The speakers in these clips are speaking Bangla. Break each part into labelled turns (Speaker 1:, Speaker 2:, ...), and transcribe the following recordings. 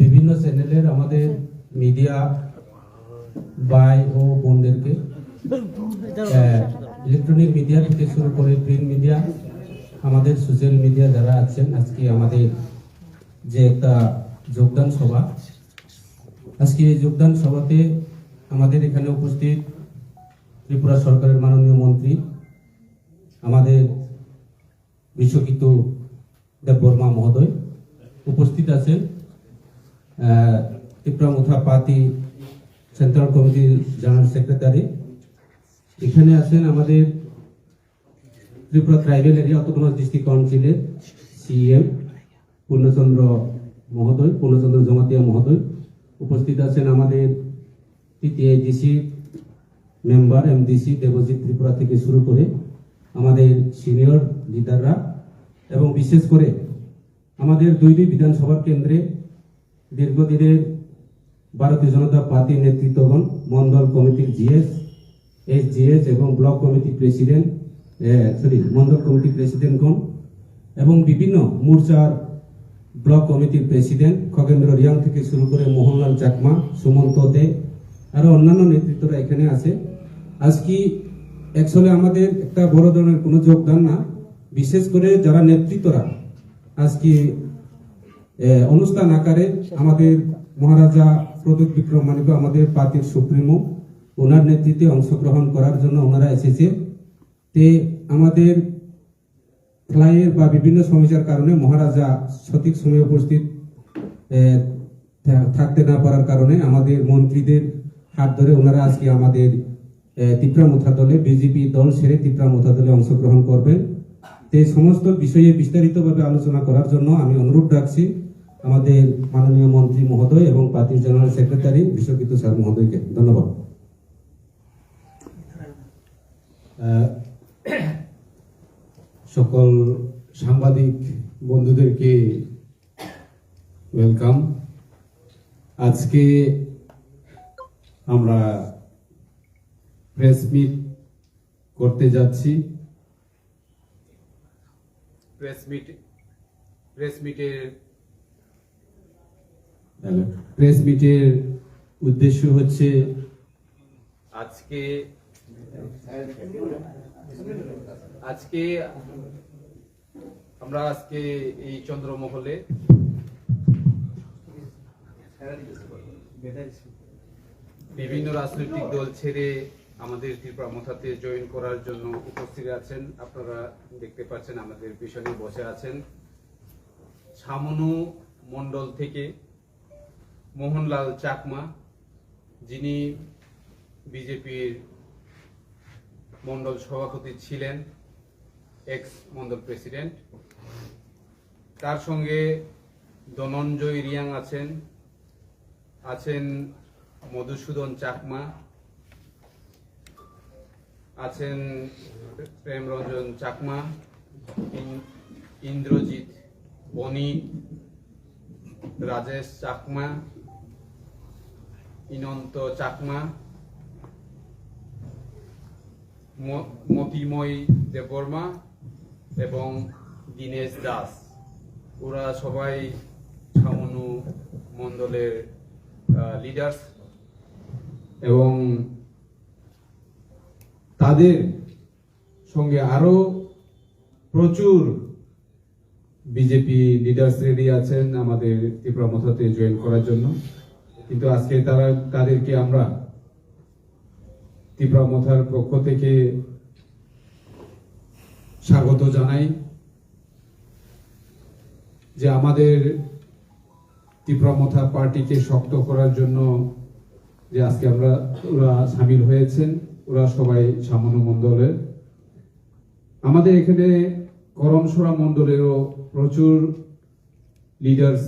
Speaker 1: বিভিন্ন চ্যানেলের আমাদের মিডিয়া ভাই ও বোনদেরকে ইলেকট্রনিক মিডিয়া থেকে শুরু করে প্রিন্ট মিডিয়া আমাদের সোশ্যাল মিডিয়া যারা আছেন, আজকে আমাদের যে একটা যোগদান সভা, আজকে এই যোগদান সভাতে আমাদের এখানে উপস্থিত ত্রিপুরা সরকারের মাননীয় মন্ত্রী, আমাদের বিশ্বকিত দেব বর্মা মহোদয় উপস্থিত আছেন ত্রিপুরা মুথা পার্টি সেন্ট্রাল কমিটির জেনারেল সেক্রেটারি। এখানে আছেন আমাদের Tripura tribal area autonomous district কাউন্সিলের সিএম পূর্ণচন্দ্র মহোদয়, পূর্ণচন্দ্র জমাতিয়া মহোদয়। উপস্থিত আছেন আমাদের TTIDC member, MDC Debajit Tripura থেকে শুরু করে আমাদের সিনিয়র লিডাররা এবং বিশেষ করে আমাদের দুই দুই বিধানসভা কেন্দ্রে দীর্ঘদিনের ভারতীয় জনতা পার্টির নেতৃত্বগণ মন্ডল কমিটির জিএস এস জিএস এবং ব্লক কমিটি প্রেসিডেন্ট সরি, মন্ডল কমিটি প্রেসিডেন্টগণ এবং বিভিন্ন মোর্চার ব্লক কমিটির প্রেসিডেন্ট খগেন্দ্র রিয়াং থেকে শুরু করে মোহনলাল চাকমা, সুমন্ত দে আরও অন্যান্য নেতৃত্বরা এখানে আছে। আজকে অ্যাকচুয়ালি আমাদের একটা বড় ধরনের কোনো যোগদান না, বিশেষ করে যারা নেতৃত্বরা আজকে অনুষ্ঠান আকারে আমাদের মহারাজা প্রদীপ বিক্রম মানিক আমাদের পার্টির সুপ্রিমো, ওনার নেতৃত্বে অংশগ্রহণ করার জন্য ওনারা এসেছে। তে আমাদের ফ্লাইয়ের বা বিভিন্ন সমস্যার কারণে মহারাজা সঠিক সময়ে উপস্থিত থাকতে না পারার কারণে আমাদের মন্ত্রীদের হাত ধরে ওনারা আজকে আমাদের ত্রিপুরা দলে, বিজেপি দল সেরে ত্রিপুরা দলে অংশগ্রহণ করবেন। এই সমস্ত বিষয়ে বিস্তারিতভাবে আলোচনা করার জন্য আমি অনুরোধ রাখছি আমাদের মাননীয় মন্ত্রী মহোদয় এবং পার্টির জেনারেল সেক্রেটারি বিশ্বকিত স্যার মহোদয়কে। ধন্যবাদ।
Speaker 2: সকল সাংবাদিক বন্ধুদেরকে ওয়েলকাম আজকে আমরা প্রেস মিট করতে যাচ্ছি।
Speaker 3: প্রেস মিট প্রেস মিটের
Speaker 2: উদ্দেশ্য হচ্ছে
Speaker 3: আজকে আজকে আমরা আজকে এই চন্দ্রমহলে বিভিন্ন রাজনৈতিক দল ছেড়ে আমাদের ত্রিপুরা মথাতে জয়েন করার জন্য উপস্থিত আছেন। আপনারা দেখতে পাচ্ছেন আমাদের পিছনে বসে আছেন ছামনু মন্ডল থেকে মোহনলাল চাকমা, যিনি বিজেপির মন্ডল সভাপতি ছিলেন এক্স মন্ডল প্রেসিডেন্ট তার সঙ্গে ধনঞ্জয় রিয়াং আছেন আছেন মধুসূদন চাকমা আছেন প্রেমরঞ্জন চাকমা, ইন- ইন্দ্রজিৎ বনি রাজেশ চাকমা, ইনন্ত চাকমা মতিময় দেববর্মা এবং দীনেশ দাস। ওরা সবাই ছামনু মণ্ডলের লিডার্স
Speaker 2: এবং তাদের সঙ্গে আরও প্রচুর বিজেপি লিডার্স রেডি আছেন আমাদের ত্রিপুরা মথাতে জয়েন করার জন্য। কিন্তু আজকে তারা, তাদেরকে আমরা ত্রিপুরা মথার পক্ষ থেকে স্বাগত জানাই যে আমাদের ত্রিপুরা মথা পার্টিকে শক্ত করার জন্য যে আজকে আমরা সামিল হয়েছেন। ওরা সবাই সামান্য মণ্ডলের আমাদের এখানে করমসোরা মণ্ডলেরও প্রচুর লিডার্স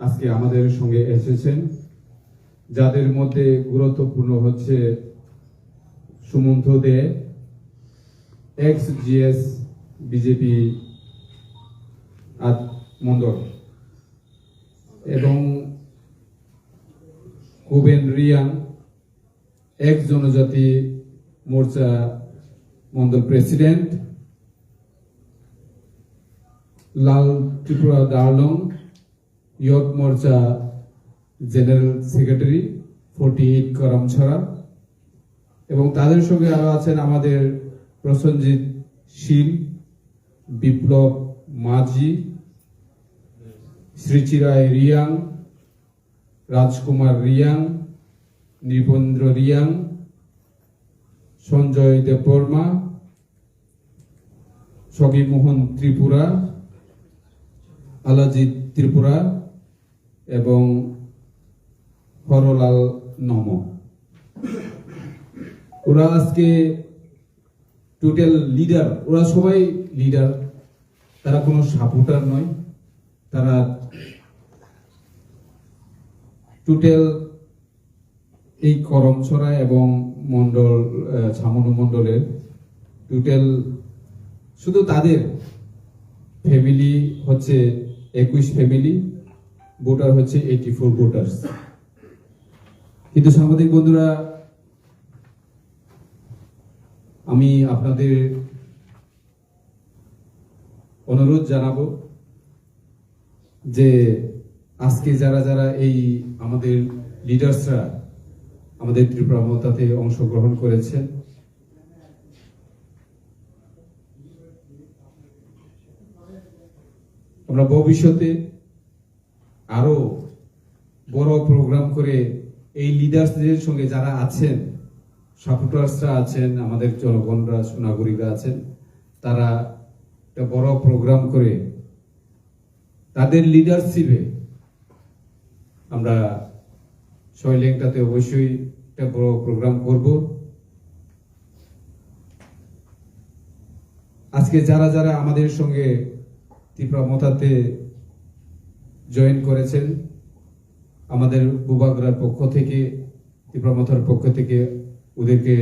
Speaker 2: আজকে আমাদের সঙ্গে এসেছেন, যাদের মধ্যে গুরুত্বপূর্ণ হচ্ছে Sumanta De ex GS BJP মণ্ডল এবং কুবেন রিয়াং এক জনজাতি মোর্চা মন্ডল প্রেসিডেন্ট লাল ত্রিপুরা দার্লং ইয়ক মোর্চা general secretary forty eight Karamchhara এবং তাদের সঙ্গে আরও আছেন আমাদের প্রসঞ্জিৎ শীল, বিপ্লব মাঝি, শ্রীচিরায় রিয়াং, রাজকুমার রিয়াং, নৃপেন্দ্র রিয়াং সঞ্জয় দেববর্মা মোহন ত্রিপুরা, আলাজিৎ ত্রিপুরা এবং হরলাল নম। ওরা আজকে টোটাল লিডার ওরা সবাই লিডার তারা কোনো সাপোর্টার নয়, তারা টোটাল এই করমছড়া এবং মন্ডল ছামনু মন্ডলের টোটাল শুধু তাদের ফ্যামিলি হচ্ছে একুশ ফ্যামিলি ভোটার হচ্ছে এইটি ফোর ভোটার্স কিন্তু সাংবাদিক বন্ধুরা, আমি আপনাদের অনুরোধ জানাব যে আজকে যারা যারা এই আমাদের লিডার্সরা আমাদের ত্রিপুরা মতাতে অংশগ্রহণ করেছেন আমরা ভবিষ্যতে আরও বড় প্রোগ্রাম করে এই লিডার্সদের সঙ্গে যারা আছেন সাপোর্টার্সরা আছেন, আমাদের জনগণরা নাগরিকরা আছেন, তারা একটা বড় প্রোগ্রাম করে তাদের লিডারশিপে আমরা শৈলেংটাতে অবশ্যই একটা বড় প্রোগ্রাম করব। আজকে যারা যারা আমাদের সঙ্গে ত্রিপুরা মতাতে জয়েন করেছেন, আমাদের বুবাগরার পক্ষ থেকে, ত্রিপুরা মথার পক্ষ থেকে ওদেরকে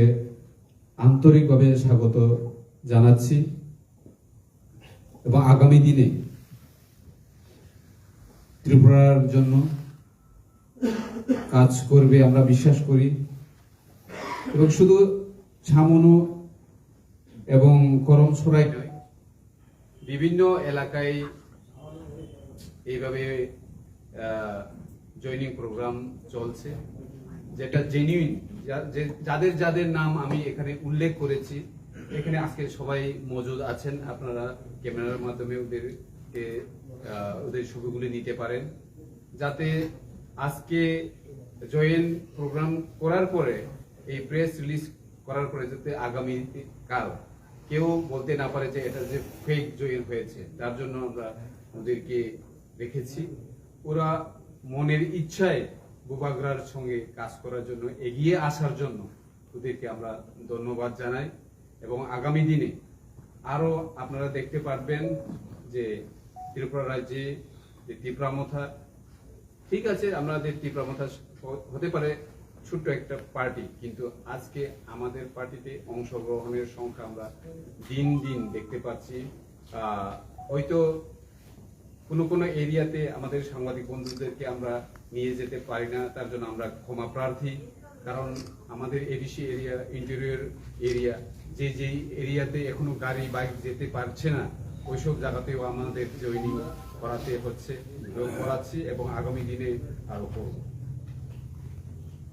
Speaker 2: আন্তরিকভাবে স্বাগত জানাচ্ছি। এবং আগামী দিনে ত্রিপুরার জন্য কাজ করবে, আমরা বিশ্বাস করি। এবং শুধু ছামনু এবং করমছড়াই নয়,
Speaker 3: বিভিন্ন এলাকায় এইভাবে জয়নিং প্রোগ্রাম চলছে, যেটা জেনুইন যাদের যাদের নাম আমি এখানে উল্লেখ করেছি, এখানে আজকে সবাই মজুদ আছেন, আপনারা ক্যামেরার মাধ্যমে ওদেরকে ওদের ছবিগুলি নিতে পারেন, যাতে আজকে জয়েন প্রোগ্রাম করার পরে, এই প্রেস রিলিজ করার পরে যাতে আগামী কাল কেউ বলতে না পারে যে এটা যে ফেক জয়েন হয়েছে, তার জন্য আমরা ওদেরকে রেখেছি। ওরা মনের ইচ্ছায় বুবাগরার সঙ্গে কাজ করার জন্য এগিয়ে আসার জন্য ওদেরকে আমরা ধন্যবাদ জানাই এবং আগামী দিনে আরও আপনারা দেখতে পারবেন যে ত্রিপুরা রাজ্যে যে ত্রিপুরামথা ঠিক আছে, আমাদের তীব্রমথা হতে পারে ছোট্ট একটা পার্টি, কিন্তু আজকে আমাদের পার্টিতে অংশগ্রহণের সংখ্যা আমরা দিন দিন দেখতে পাচ্ছি। হয়তো কোনো কোনো এরিয়াতে আমাদের সাংবাদিক বন্ধুদেরকে আমরা নিয়ে যেতে পারি না, তার জন্য আমরা ক্ষমা প্রার্থী। কারণ আমাদের এডিসি এরিয়া ইন্টেরিয়র এরিয়া, যে যেই এরিয়াতে এখনও গাড়ি বাইক যেতে পারছে না, ওইসব জায়গাতেও আমাদের জয়নিং করাতে হচ্ছে। করাচ্ছি এবং আগামী দিনে আরও করব।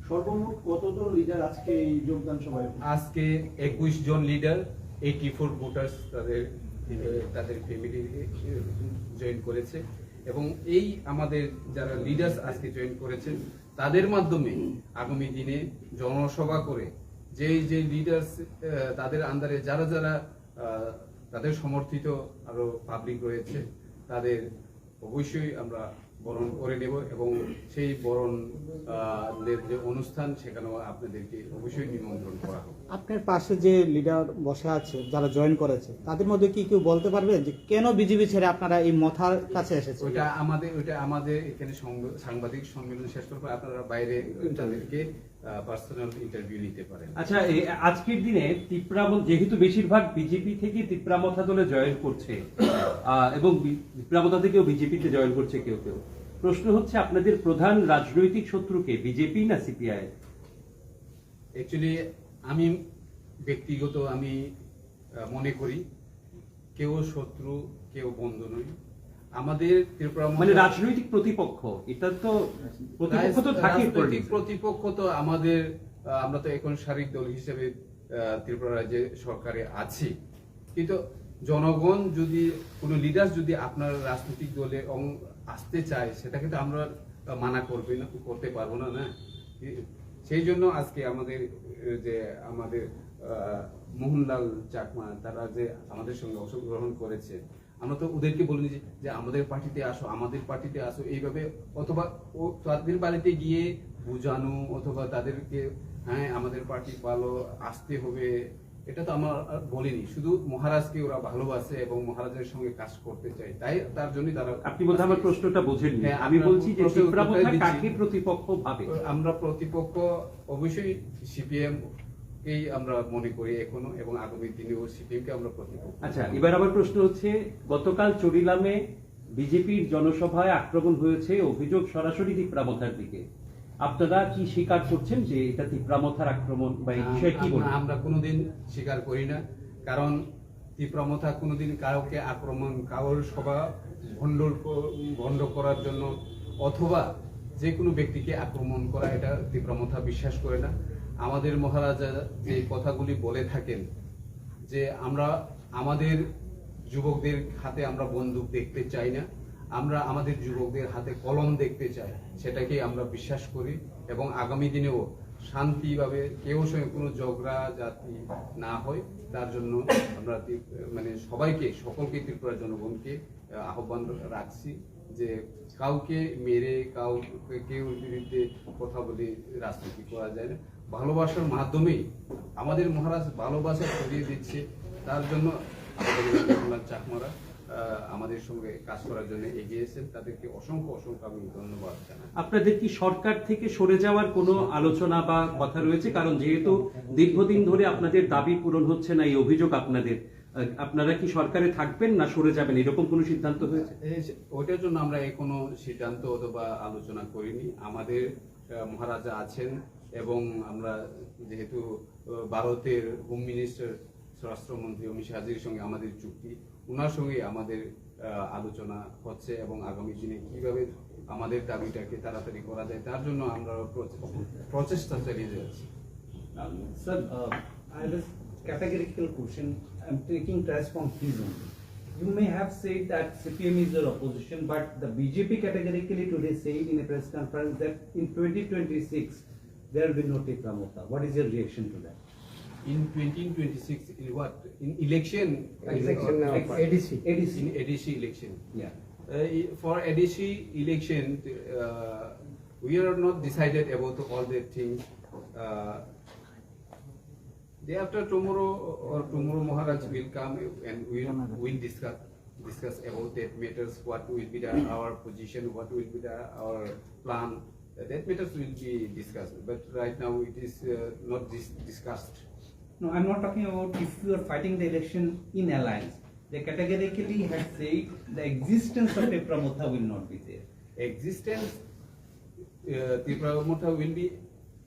Speaker 4: সর্বমোট কতজন লিডার আজকে এই যোগদান সভায়
Speaker 3: আজকে একুশ জন লিডার এইটি ফোর ভোটার্স তাদের তাদের ফ্যামিলি জয়েন করেছে। এবং এই আমাদের যারা লিডার্স আজকে জয়েন করেছেন তাদের মাধ্যমে আগামী দিনে জনসভা করে যেই যে লিডার্স তাদের আন্ডারে যারা যারা আহ, তাদের সমর্থিত আরও পাবলিক রয়েছে তাদের অবশ্যই আমরা বরণ করে নেব এবং সেই বরণ যে অনুষ্ঠান, সেখানেও আপনাদেরকে অবশ্যই নিমন্ত্রণ করা হবে
Speaker 5: আপনার পাশে যে লিডার বসে আছে যারা জয়েন করেছে তাদের মধ্যে কি কেউ বলতে পারবেন যে কেন বিজেপি ছেড়ে আপনারা এই মথার কাছে এসেছে
Speaker 3: ওইটা আমাদের ওইটা আমাদের এখানে সাংবাদিক সম্মেলন শেষ করার পর আপনারা বাইরে তাদেরকে পার্সোনাল ইন্টারভিউ নিতে পারেন।
Speaker 6: আচ্ছা আজকের দিনে তিপ্রামত যেহেতু বেশিরভাগ বিজেপি থেকে তিপ্রামথা দলে জয়েন করছে আহ, এবং বি- তিপ্রামথা থেকেও বিজেপিতে জয়েন করছে কেউ কেউ প্রশ্ন হচ্ছে আপনাদের প্রধান রাজনৈতিক শত্রুকে বিজেপি না সিপিআই
Speaker 3: অ্যাকচুয়ালি আমি ব্যক্তিগত আমি মনে করি কেউ শত্রু কেউ বন্ধু নই। আমাদের ত্রিপুরা
Speaker 6: মানে রাজনৈতিক প্রতিপক্ষ এটা তো প্রতিপক্ষ তো থাকে
Speaker 3: রাজনৈতিক প্রতিপক্ষ তো আমাদের আমরা তো এখন শারীরিক দল হিসেবে ত্রিপুরা রাজ্যে সরকারে আছি। কিন্তু জনগণ যদি কোনো লিডার যদি আপনার রাজনৈতিক দলে আসতে চায় সেটাকে তো আমরা মানা করবে না করতে পারব না না? সেই জন্য আজকে আমাদের যে আমাদের মোহনলাল চাকমা, তারা যে আমাদের সঙ্গে অংশগ্রহণ করেছে, আমরা তো ওদেরকে বলিনি যে- আমাদের পার্টিতে আসো, আমাদের পার্টিতে আসো, এইভাবে, অথবা ও তাদের বাড়িতে গিয়ে বোঝানো, অথবা তাদেরকে হ্যাঁ আমাদের পার্টি ভালো, আসতে হবে এটা তো আমার বলিনি। শুধু মহারাজকে ওরা ভালোবাসে এবং মহারাজের সঙ্গে কাজ করতে চায়। তাই তার জন্যই তারা
Speaker 6: আপনি বোধহয় আমার প্রশ্নটা বোঝেননি।
Speaker 3: হ্যাঁ,
Speaker 6: আমি বলছি যে। কাকে প্রতিপক্ষ ভাবে?
Speaker 3: আমরা প্রতিপক্ষ অবশ্যই সিপিএম কেই আমরা মনে করি এখনও এবং আগামী দিনেও সিপিএম কে আমরা প্রতিপক্ষ
Speaker 6: আচ্ছা এবার আমার প্রশ্ন হচ্ছে গতকাল চরিলামে বিজেপির জনসভায় আক্রমণ হয়েছে অভিযোগ সরাসরি তিপ্রামথার দিকে। আপনারা কি স্বীকার করছেন যে এটা তিপ্রামথার আক্রমণ বা এই বিষয়ে কি বলবেন?
Speaker 3: আমরা কোনোদিন স্বীকার করি না কারণ তীব্রমথা কোনোদিন কাউকে আক্রমণ কারোর সভা ভণ্ড ভণ্ড করার জন্য অথবা যে কোনো ব্যক্তিকে আক্রমণ করা এটা তীব্রমথা বিশ্বাস করে না। আমাদের মহারাজা যে কথাগুলি বলে থাকেন যে আমরা আমাদের যুবকদের হাতে আমরা বন্দুক দেখতে চাই না। আমরা আমাদের যুবকদের হাতে কলম দেখতে চাই সেটাকে আমরা বিশ্বাস করি এবং আগামী দিনেও শান্তিভাবে কেউ সঙ্গে কোনো ঝগড়া জাতি না হয়, তার জন্য আমরা মানে সবাইকে, সকলকে ত্রিপুরা জনগণকে আহ্বান রাখছি যে কাউকে মেরে, কাউকে কেউ বিরুদ্ধে কথা বলে রাজনীতি করা যায় না। ভালোবাসার মাধ্যমেই আমাদের মহারাজ ভালোবাসা ছড়িয়ে দিচ্ছে, তার জন্য আমাদের চাকমারা। আমাদের সঙ্গে কাজ করার জন্য এগিয়েছেন তাদেরকে অসংখ্য অসংখ্য আমি ধন্যবাদ জানাই।
Speaker 6: আপনাদের কি সরকার থেকে সরে যাওয়ার কোনো আলোচনা বা কথা রয়েছে? কারণ যেহেতু দীর্ঘদিন ধরে আপনাদের দাবি পূরণ হচ্ছে না এই অভিযোগ আপনাদের আপনারা কি সরকারে থাকবেন না সরে যাবেন? এরকম কোনো সিদ্ধান্ত হয়েছে?
Speaker 3: ওইটার জন্য আমরা এই কোনো সিদ্ধান্ত অথবা আলোচনা করিনি। আমাদের মহারাজা আছেন এবং আমরা যেহেতু ভারতের হোম মিনিস্টার স্বরাষ্ট্রমন্ত্রী অমিত শাহজির সঙ্গে আমাদের চুক্তি ওনার সঙ্গে আমাদের আলোচনা হচ্ছে এবং আগামী দিনে কীভাবে আমাদের দাবিটাকে তাড়াতাড়ি করা যায় তার জন্য আমরা প্রচেষ্টা চালিয়ে যাচ্ছি
Speaker 7: Um, uh, categorical question. I'm taking trash from his only. You may have said that CPM is your opposition, but the BJP categorically today said in a press conference that in 2026 there will be no Tekramota. What is your reaction to that?
Speaker 3: In 2026, in what? In election?
Speaker 7: Election, ADC. ADC.
Speaker 3: In ADC election.
Speaker 7: Yeah.
Speaker 3: Uh, for ADC election, uh, we are not decided about all the things. Uh, day after tomorrow or tomorrow Maharaj will come and we will discuss discuss about that matters. What will be the, our position? What will be the, our plan? Uh, that matters will be discussed. But right now it is uh, not dis- discussed.
Speaker 7: No, I'm not talking about if you are fighting the election in alliance. They categorically had said the existence of Tekramota will not be there.
Speaker 3: existence uh, Tripura Motha will be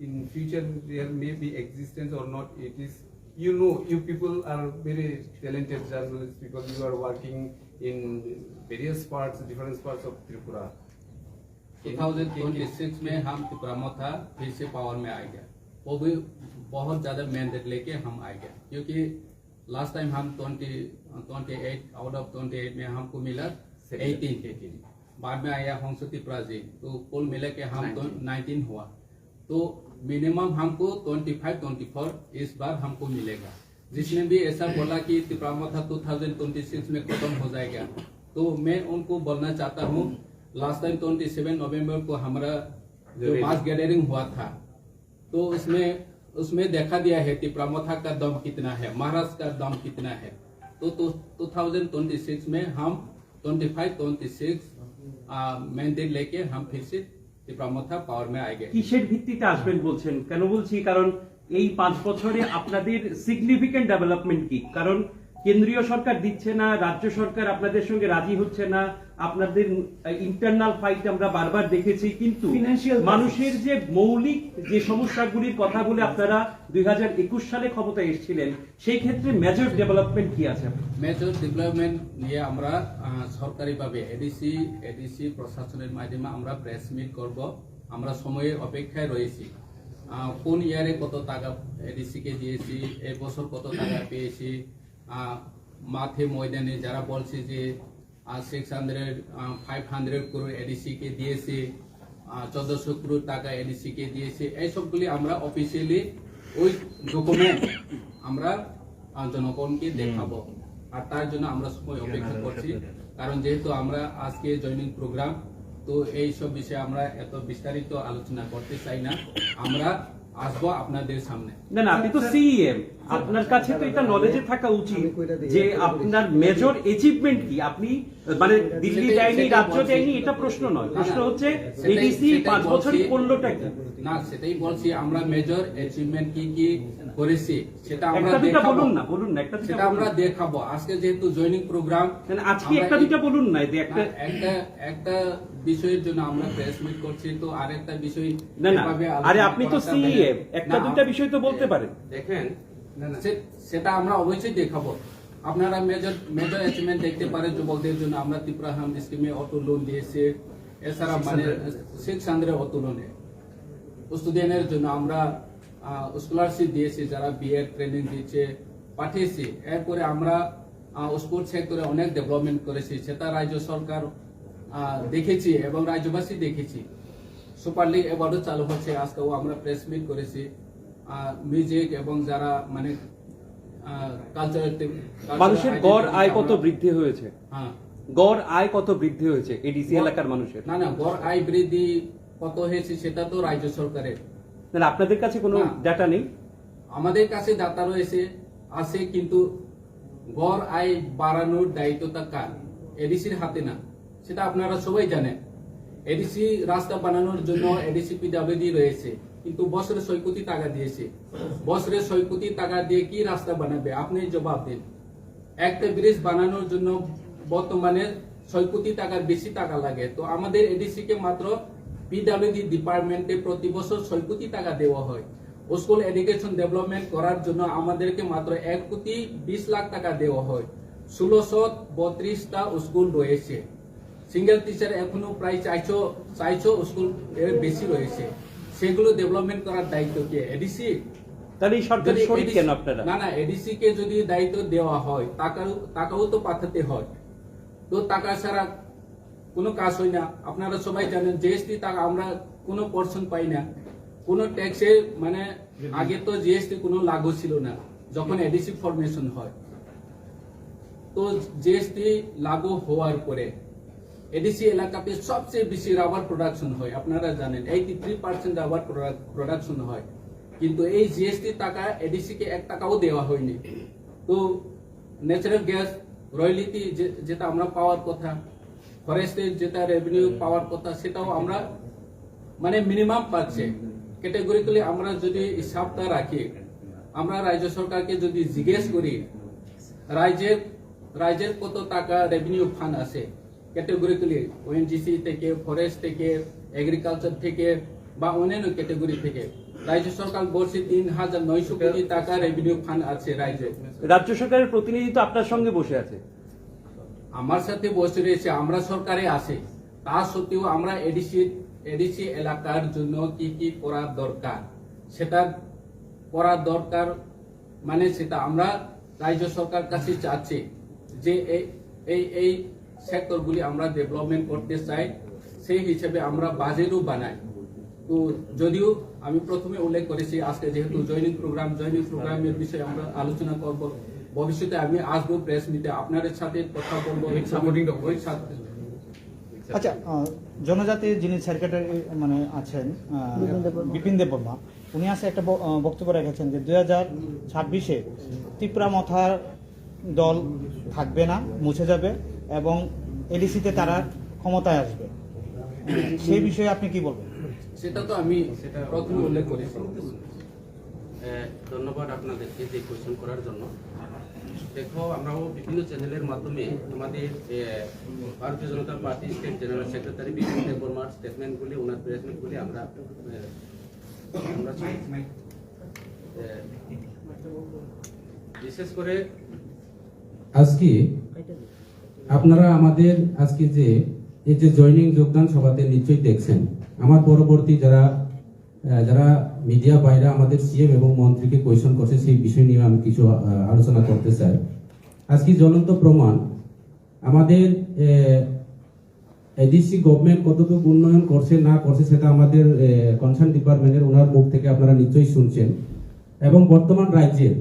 Speaker 3: in future there may be existence or not it is you know you people are very talented journalists because you are working in various parts different parts of Tripura
Speaker 8: 2026 में हम त्रिपुरामथा फिर से पावर में आ गया वो भी बहुत ज़्यादा मैंडेट लेके हम आ गया क्योंकि लास्ट टाइम हम 20 28 आउट ऑफ़ 28 में हमको मिला 18 बाद में आया हंस त्रिपुरा जी तो कुल मिला के हम तो 19 हुआ। तो मिनिमम हमको 25 24 इस बार हमको मिलेगा। जिसने भी ऐसा बोला कि त्रिपुरामथा 2026 में खत्म हो जाएगा। तो मैं उनको बोलना चाहता हूँ लास्ट टाइम ट्वेंटी सेवन नवंबर को हमारा जो मास गैदरिंग हुआ था तो उसमें उसमें देखा दिया है कि प्रमोथा का दम कितना है महाराष्ट्र का दम कितना है तो टू थाउजेंड ट्वेंटी सिक्स में हम twenty five twenty six mandate लेके हम फिर से प्रमोथा पावर में आएंगे
Speaker 6: কিসের ভিত্তিতে আসবেন বলছেন কেন বলছি কারণ এই পাঁচ বছরে আপনাদের সিগনিফিকেন্ট ডেভেলপমেন্ট কি কারণ কেন্দ্রীয় সরকার দিচ্ছে না রাজ্য সরকার আপনাদের সঙ্গে রাজি হচ্ছে না আপনাদের ইন্টারনাল ফাইট আমরা বারবার দেখেছি কিন্তু মানুষের যে মৌলিক যে সমস্যাগুলির কথা বলে আপনারা দুই সালে ক্ষমতায় এসেছিলেন সেই ক্ষেত্রে মেজর ডেভেলপমেন্ট কি আছে?
Speaker 8: মেজর ডেভেলপমেন্ট নিয়ে আমরা সরকারিভাবে এডিসি এডিসি প্রশাসনের মাধ্যমে আমরা প্রেস মিট করব। আমরা সময়ের অপেক্ষায় রয়েছি। আহ, কোন ইয়ারে কত টাকা এডিসি কে দিয়েছি এবছর কত টাকা পেয়েছি আহ, মাঠে ময়দানে যারা বলছে যে six hundred five hundred crore ADC কে দিয়েছে চোদ্দশো করোড় টাকা এডিসি কে দিয়েছে এইসবগুলি আমরা অফিসিয়ালি ওই ডকুমেন্ট আমরা জনগণকে দেখাবো। আর তার জন্য আমরা সময় অপেক্ষা করছি। কারণ যেহেতু আমরা আজকে জয়নিং প্রোগ্রাম তো এই সব বিষয়ে আমরা এত বিস্তারিত আলোচনা করতে চাই না। আমরা আসব আপনাদের সামনে।
Speaker 6: না না আপনি তো সিএম আপনার কাছে তো এটা নলেজে থাকা উচিত যে আপনার মেজর অ্যাচিভমেন্ট কি? আপনি মানে দিল্লি
Speaker 8: সেটাই
Speaker 6: রাজ্য। দেয়নি এটা প্রশ্ন নয়। প্রশ্ন হচ্ছে এডিসি পাঁচ বছরই। করলোটা কি?
Speaker 8: না সেটাই বলছি আমরা মেজর অ্যাচিভমেন্ট কি কি করেছি সেটা আমরা
Speaker 6: একটা বলুন না বলুন না একটা
Speaker 8: সেটা আমরা দেখাবো। আজকে যেহেতু জয়নিং প্রোগ্রাম
Speaker 6: না, আজকে একটা দুইটা বলুন না যে একটা
Speaker 8: একটা একটা বিষয়ের জন্য আমরা প্রেস মিট করছি তো আরেকটা বিষয়
Speaker 6: না না। আরে আপনি তো সিএম
Speaker 8: বেড়ে-
Speaker 6: একটা
Speaker 8: না,
Speaker 6: দুইটা বিষয় তো বলতে পারেন।
Speaker 1: দেখেন
Speaker 8: সেটা আমরা অবশ্যই দেখাবো। আপনারা মেজর মেজর অ্যাচিভমেন্ট দেখতে পারেন যুবকদের জন্য। আমরা ত্রিপুরা হাম স্কিমে অটো লোন দিয়েছে। এছাড়া মানে সিক্স হান্ড্রেড অটো লোনে স্টুডেন্টের জন্য আমরা স্কলারশিপ দিয়েছি যারা বিএড ট্রেনিং দিচ্ছে পাঠিয়েছি। এরপরে আমরা স্কুল সেক্টরে অনেক ডেভেলপমেন্ট করেছি। সেটা রাজ্য সরকার দেখেছি এবং রাজ্যবাসী দেখেছি। সুপার লিগ এবারও চালু হচ্ছে। আজকেও আমরা প্রেস মিট করেছি। মিউজিক এবং যারা মানে কালচারাল
Speaker 6: মানুষের গড় আয় কত বৃদ্ধি হয়েছে?
Speaker 8: হ্যাঁ।
Speaker 6: গড় আয় কত বৃদ্ধি হয়েছে এডিসি এলাকার মানুষের?
Speaker 8: না না গড় আয় বৃদ্ধি কত হয়েছে সেটা তো রাজ্য সরকারের।
Speaker 6: না আপনাদের কাছে কোনো। ডাটা নেই?
Speaker 8: আমাদের কাছে ডাটা রয়েছে আছে কিন্তু গড় আয় বাড়ানোর দায়িত্বটা কার? এডিসির হাতে না। সেটা আপনারা সবাই জানেন। এডিসি রাস্তা বানানোর জন্য এডিসি পিডাব্লিউডি রয়েছে। কিন্তু ছয় কোটি টাকা দিয়েছে। ছয় কোটি টাকা দিয়ে কি রাস্তা বানাবে? আপনি জবাব দিন। একটা ব্রিজ বানানোর জন্য বর্তমানে ছয় কোটি টাকার বেশি টাকা লাগে। তো আমাদের এডিসি কে মাত্র পিডাব্লিউডি ডিপার্টমেন্টে প্রতি বছর ছয় কোটি টাকা দেওয়া হয়। স্কুল এডুকেশন ডেভেলপমেন্ট করার জন্য আমাদেরকে মাত্র এক কোটি বিশ লাখ টাকা দেওয়া হয়। ষোলোশো বত্রিশটা স্কুল রয়েছে। সিঙ্গেল টিচার এখনও প্রায় চারশো চারশো স্কুল বেশি রয়েছে। সেগুলো ডেভেলপমেন্ট করার দায়িত্ব কে? এডিসি
Speaker 6: তাহলে এই সরকারি
Speaker 8: যদি
Speaker 6: কেন আপনারা?
Speaker 8: না না এডিসি কে যদি দায়িত্ব দেওয়া হয় টাকাও টাকাও তো পাঠাতে হয়। তো টাকা ছাড়া কোনো কাজ হয় না। আপনারা সবাই জানেন জিএসটি টাকা আমরা কোনো পোর্শন পাই না। কোনো ট্যাক্সে মানে আগে তো জিএসটি কোনো লাগু ছিল না যখন এডিসি ফরমেশন হয়। তো জিএসটি লাগু হওয়ার পরে এডিসি এলাকাতে সবচেয়ে বেশি রাবার প্রোডাকশন হয়। আপনারা জানেন eighty three percent rubber production হয়। কিন্তু এই জিএসটি টাকা এডিসি কে এক টাকাও দেওয়া হয়নি। তো ন্যাচারাল গ্যাস রয়্যালিটি যেটা আমরা পাওয়ার কথা ফরেস্টের যেটা রেভিনিউ পাওয়ার কথা, সেটাও আমরা মানে মিনিমাম পাচ্ছে। ক্যাটেগরিক্যালি আমরা যদি হিসাবটা রাখি, আমরা রাজ্য সরকারকে যদি জিজ্ঞেস করি, রাজ্যের রাজ্যের কত টাকা রেভিনিউ ফান্ড আছে? ক্যাটেগরিক্যালি ওএনজিসি থেকে ফরেস্ট থেকে এগ্রিকালচার থেকে বা অন্যান্য ক্যাটেগরি থেকে। রাজ্য সরকার বলছে তিন হাজার নয়শো কোটি টাকা রেভিনিউ ফান্ড আছে রাজ্যে।
Speaker 6: রাজ্য সরকারের প্রতিনিধি তো আপনার সঙ্গে বসে আছে।
Speaker 8: আমার সাথে বসে রয়েছে আমরা সরকারে আসে তা সত্ত্বেও আমরা এডিসি এডিসি এলাকার জন্য কি কি করা দরকার? সেটা করা দরকার মানে সেটা আমরা রাজ্য সরকার কাছে চাচ্ছি যে এই এই এই সেক্টরগুলি আমরা ডেভেলপমেন্ট করতে চাই সেই হিসেবে আমরা বাজেটও বানাই। তো যদিও আমি প্রথমে উল্লেখ করেছি আজকে যেহেতু জয়নিং প্রোগ্রাম জয়নিং প্রোগ্রামের বিষয়ে আমরা আলোচনা করব ভবিষ্যতে আমি আসব প্রেস মিটে আপনাদের সাথে কথা বলব।
Speaker 5: আচ্ছা আহ, জনজাতির যিনি সেক্রেটারি মানে আছেন বিপিন দেব বর্মা। উনি আছে একটা ব- বক্তব্য রেখেছেন যে দুই হাজার ছাব্বিশে ত্রিপুরা মথার দল থাকবে না মুছে যাবে। এবং এডিসিতে তারা ক্ষমতায় আসবে। সেই বিষয়ে আপনি কি বলবেন?
Speaker 8: সেটা তো আমি প্রথমে উল্লেখ করেছি।
Speaker 1: ধন্যবাদ আপনাদেরকে যে কোয়েশ্চেন করার জন্য। দেখো আমরাও বিভিন্ন চ্যানেলের মাধ্যমে আমাদের Bharatiya Janata party state general secretary Bipin দেববর্মার স্টেটমেন্টগুলি ওনার প্রেসমেন্টগুলি আমরা আমরা বিশেষ করে আজকে আপনারা আমাদের আজকে যে, এই যে জয়নিং যোগদান সভাতে নিশ্চয়ই দেখছেন। আমার পরবর্তী যারা যারা মিডিয়া বাইরে আমাদের সিএম এবং মন্ত্রীকে কোয়েশন করছে, সেই বিষয় নিয়ে আমি কিছু আলোচনা করতে চাই। আজকে জ্বলন্ত প্রমাণ, আমাদের এডিসি গভর্নমেন্ট কতটুকু উন্নয়ন করছে, না করছে, সেটা আমাদের কনসার্ন ডিপার্টমেন্টের ওনার মুখ থেকে আপনারা নিশ্চয়ই শুনছেন। এবং বর্তমান রাজ্যের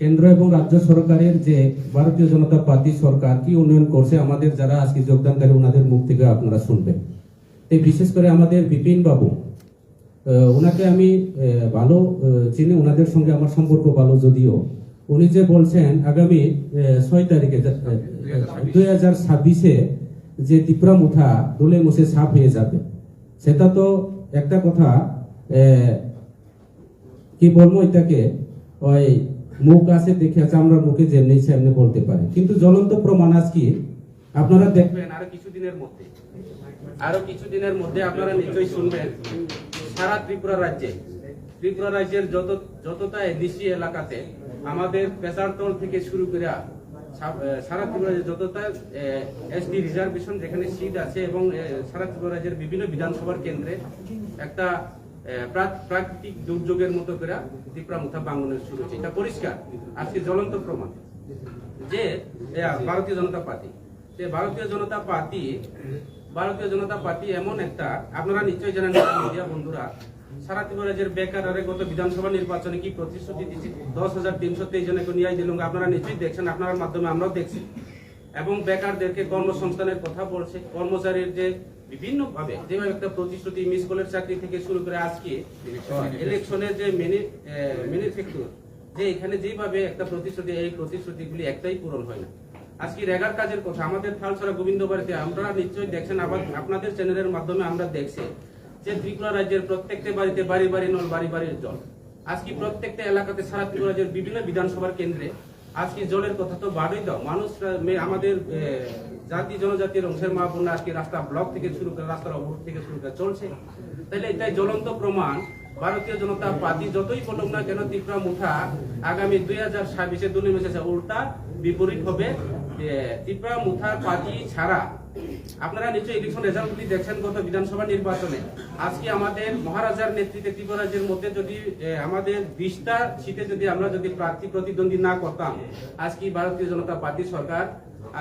Speaker 1: কেন্দ্র এবং রাজ্য সরকারের যে ভারতীয় জনতা পার্টি সরকার কি উন্নয়ন করছে, আমাদের যারা আজকে যোগদানকারী ওনাদের মুখ থেকে আপনারা শুনবেন। তো বিশেষ করে আমাদের বিপিন বাবু ওনাকে আমি ভালো চিনি ওনাদের সঙ্গে আমার সম্পর্ক ভালো যদিও। উনি যে বলছেন, আগামী ছয় তারিখে দুই হাজার ছাব্বিশে যে ত্রিপুরা মুঠা দোলে মুছে সাফ হয়ে যাবে, সেটা তো একটা কথা কি বলব এটাকে, ওই মুখ আছে, দেখে আছে, আমরা মুখে যেমনি ইচ্ছা এমনি বলতে পারি। কিন্তু জ্বলন্ত প্রমাণ আজকে আপনারা দেখবেন, আরও কিছুদিনের মধ্যে, আরও কিছুদিনের মধ্যে আপনারা নিশ্চয়ই শুনবেন, সারা ত্রিপুরা রাজ্যে, ত্রিপুরা রাজ্যের যত, যতটা এডিসি এলাকাতে আমাদের পেশারতল থেকে শুরু করে সারা ত্রিপুরা রাজ্যের যতটা এসডি রিজার্ভেশন যেখানে সিট আছে এবং সারা ত্রিপুরা রাজ্যের বিভিন্ন বিধানসভার কেন্দ্রে একটা প্রাকৃতিক দুর্যোগের মতো করে ত্রিপুরা মুথা বাঙ্গনের শুরু হচ্ছে এটা পরিষ্কার। আজকে জ্বলন্ত প্রমাণ। যে ভারতীয় জনতা পার্টি। যে ভারতীয় জনতা পার্টি, ভারতীয় জনতা পার্টি এমন একটা, আপনারা নিশ্চয়ই জানেন মিডিয়া বন্ধুরা, সারা ত্রিপুরা রাজ্যের বেকার আরে গত বিধানসভা নির্বাচনে কি প্রতিশ্রুতি দিচ্ছে দশ হাজার তিনশো তেইশ জনকে নিয়ে দিলুম আপনারা নিশ্চয়ই দেখছেন আপনার মাধ্যমে আমরাও দেখছি। এবং বেকারদেরকে কর্মসংস্থানের কথা বলছে। কর্মচারীর যে বিভিন্ন ভাবে যেভাবে একটা প্রতিশ্রুতি মিস কলের চাকরি থেকে শুরু করে আজকে ইলেকশনের যে ম্যানুফ্যাকচার যে এখানে যেভাবে একটা প্রতিশ্রুতি এই প্রতিশ্রুতিগুলি একটাই পূরণ হয় না। আজকে রেগার কাজের কথা আমাদের থালছড়া গোবিন্দ বাড়িতে আমরা নিশ্চয়ই দেখছেন আবার আপনাদের চ্যানেলের মাধ্যমে আমরা দেখছি যে ত্রিপুরা রাজ্যের প্রত্যেকটা বাড়িতে বাড়ি বাড়ি নল বাড়ি বাড়ির জল। আজকে প্রত্যেকটা এলাকাতে সারা ত্রিপুরা রাজ্যের বিভিন্ন বিধানসভার কেন্দ্রে আজকে জলের কথা তো বাড়ই দাও। মানুষ আমাদের জাতি জনজাতির অংশের মা বোন আজকে রাস্তা ব্লক থেকে শুরু করে রাস্তার অবরোধ থেকে শুরু করে চলছে। তাহলে এটাই জ্বলন্ত প্রমাণ। ভারতীয় জনতা পার্টি যতই বলুক না কেন তীব্রা মুঠা আগামী দুই হাজার ছাব্বিশে মেসেছে। উল্টা বিপরীত হবে। ত্রিপুরা মুঠা পার্টি ছাড়া আপনারা নিশ্চয়ই ইলেকশন রেজাল্টগুলি দেখছেন গত বিধানসভা নির্বাচনে। আজকে আমাদের মহারাজার নেতৃত্বে ত্রিপুরা রাজ্যের মধ্যে যদি আমাদের বিশটা সিটে যদি আমরা যদি প্রার্থী প্রতিদ্বন্দ্বী না করতাম, আজকে ভারতীয় জনতা পার্টি সরকার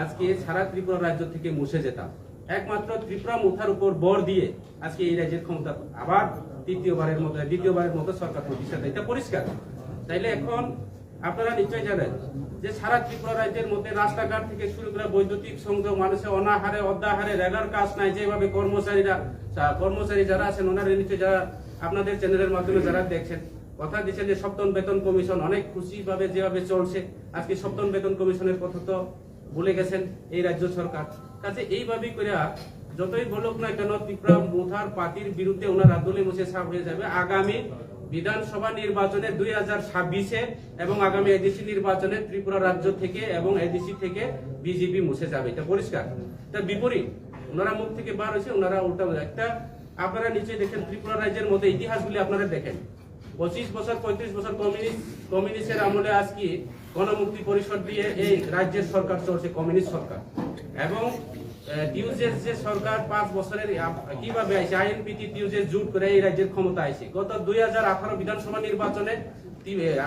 Speaker 1: আজকে সারা ত্রিপুরা রাজ্য থেকে মুছে যেতাম। একমাত্র ত্রিপুরা মুথার উপর বর দিয়ে আজকে এই রাজ্যের ক্ষমতা আবার তৃতীয়বারের মতো, দ্বিতীয়বারের মতো সরকার প্রতিষ্ঠা এটা পরিষ্কার। তাইলে এখন আপনারা নিশ্চয়ই জানেন যে সারা ত্রিপুরা রাজ্যের মধ্যে রাস্তাঘাট থেকে শুরু করে বৈদ্যুতিক সংযোগ, মানুষের অনাহারে অদ্যাহারে রেগার কাজ নাই, যেভাবে কর্মচারীরা কর্মচারী যারা আছেন, ওনারা নিশ্চয়ই যারা আপনাদের চ্যানেলের মাধ্যমে যারা দেখছেন, কথা দিচ্ছেন যে সপ্তম বেতন কমিশন অনেক খুশি ভাবে যেভাবে চলছে, আজকে সপ্তম বেতন কমিশনের কথা তো ভুলে গেছেন এই রাজ্য সরকার। কাছে এইভাবেই করে যতই বলুক না কেন, ত্রিপুরা মুথার পার্টির বিরুদ্ধে ওনারা দলে মুছে সাফ হয়ে যাবে। আগামী বিধানসভা নির্বাচনে দুই হাজার ছাব্বিশে এবং আগামী এডিসি নির্বাচনে ত্রিপুরা রাজ্য থেকে এবং এডিসি থেকে বিজেপি মুছে যাবে। এটা পরিষ্কার। তার বিপরীত, ওনারা মুখ থেকে বার হয়েছে, ওনারা উল্টা একটা আপনারা নিচে দেখেন, ত্রিপুরা রাজ্যের মধ্যে ইতিহাসগুলি আপনারা দেখেন। পঁচিশ বছর, পঁয়ত্রিশ বছর কমিউনিস্ট, কমিউনিস্টের আমলে আজকে গণমুক্তি পরিষদ দিয়ে এই রাজ্যের সরকার চলছে, কমিউনিস্ট সরকার। এবং টিউজেস যে সরকার পাঁচ বছরের কীভাবে আইসে আইএনপিটি টিউজেস জুট করে এই রাজ্যের ক্ষমতা আইছে। গত দুই হাজার আঠারো বিধানসভা নির্বাচনে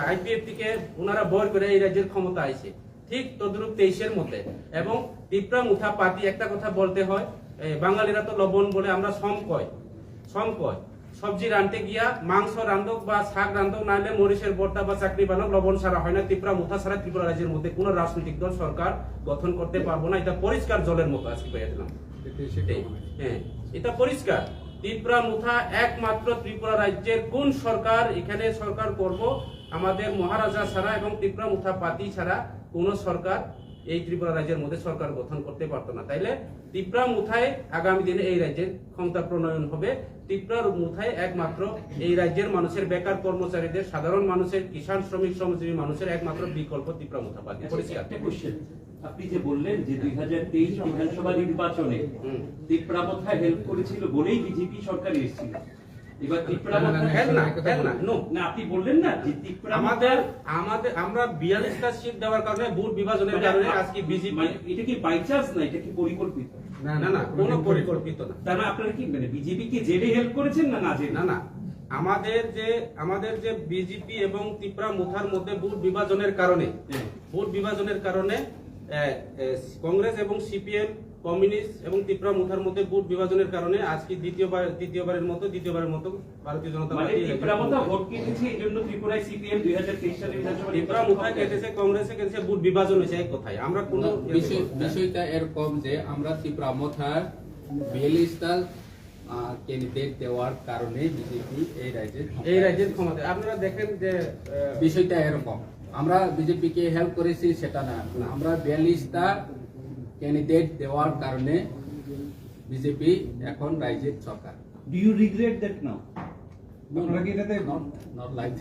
Speaker 1: আইপিএফ থেকে ওনারা বর করে এই রাজ্যের ক্ষমতা আইসে ঠিক তদ্রুপ তেইশের মধ্যে এবং ত্রিপুরা মুথা পার্টি একটা কথা বলতে হয় বাঙালিরা তো লবণ বলে আমরা সম কয়। সম কয়। সবজি রানতে গিয়া মাংস রান্ধক বা শাক রান্ধক নাহলে মরিচের বর্তা বা চাকরি বানক লবণ সারা হয় না ত্রিপুরা মুথা সারা ত্রিপুরা রাজ্যের মধ্যে কোন রাজনৈতিক দল সরকার গঠন করতে পারব না। এটা পরিষ্কার জলের মতো আজকে পেয়ে দিলাম হ্যাঁ এটা পরিষ্কার ত্রিপুরা মুথা একমাত্র ত্রিপুরা রাজ্যের কোন সরকার? এখানে সরকার করব আমাদের মহারাজা ছাড়া এবং ত্রিপুরা মুথা পাতি ছাড়া কোন সরকার এই ত্রিপুরা রাজ্যের মধ্যে সরকার গঠন করতে পারতো না। তাইলে ত্রিপুরা মুথায় আগামী দিনে এই রাজ্যের ক্ষমতা প্রণয়ন হবে। ত্রিপুরার মুথায় একমাত্র এই রাজ্যের মানুষের বেকার কর্মচারীদের সাধারণ মানুষের কিষাণ শ্রমিক শ্রমজীবী মানুষের একমাত্র বিকল্প ত্রিপুরা মুথা পরিষ্কার
Speaker 6: আপনি যে বললেন যে দুই হাজার তেইশ বিধানসভা নির্বাচনে
Speaker 1: হুম।
Speaker 6: ত্রিপুরামথা হেল্প করেছিল বলেই বিজেপি সরকার এসেছিল। এবার ত্রিপুরামথা
Speaker 1: হেল না হেল না। নো
Speaker 6: না আপনি বললেন না যে ত্রিপুরামথা
Speaker 1: আমাদের আমাদের আমরা বিয়াল্লিশটা সিট দেওয়ার কারণে ভোট বিভাজনের কারণে আজকে বিজেপি
Speaker 6: মানে এটা কি বাই চান্স না এটা কি পরিকল্পিত?
Speaker 1: না না কোনো পরিকল্পিত। না।
Speaker 6: তার মানে আপনারা কি মানে বিজেপি কে জেলে হেল্প করেছেন না না জেলে?
Speaker 1: না না আমাদের যে আমাদের যে বিজেপি এবং ত্রিপুরা মুথার মধ্যে ভোট বিভাজনের কারণে
Speaker 6: হ্যাঁ।
Speaker 1: ভোট বিভাজনের কারণে কংগ্রেস এবং সিপিএম কমিউনিস্ট এবং ত্রিপুরা মুথার মধ্যে ভোট বিভাজনের কারণে আজকে দ্বিতীয়বার তৃতীয়বারের মতো দ্বিতীয়বারের মতো ভারতীয় জনতা
Speaker 6: মানে
Speaker 1: পার্টি
Speaker 6: ত্রিপুরামথা ভোট কেটেছে এই জন্য ত্রিপুরায় সিপিএম দুই হাজার তেইশ সালে বিধানসভা
Speaker 1: ত্রিপুরা মুথায় কেটেছে কংগ্রেসে কেটেছে ভোট বিভাজন হয়েছে এক কথায়। আমরা কোনো
Speaker 8: বিষয় বিষয়টা এরকম যে আমরা ত্রিপুরা মথার বিয়াল্লিশটা ক্যান্ডিডেট দেওয়ার কারণে বিজেপি এই রাজ্যে
Speaker 1: এই রাজ্যের ক্ষমতা আপনারা দেখেন যে
Speaker 8: বিষয়টা এরকম। আমরা বিজেপি কে হেল্প করেছি সেটা না। আমরা বিয়াল্লিশটা ক্যান্ডিডেট দেওয়ার কারণে বিজেপি এখন রাজ্যের সরকার।
Speaker 7: Do you regret that now?
Speaker 8: Not like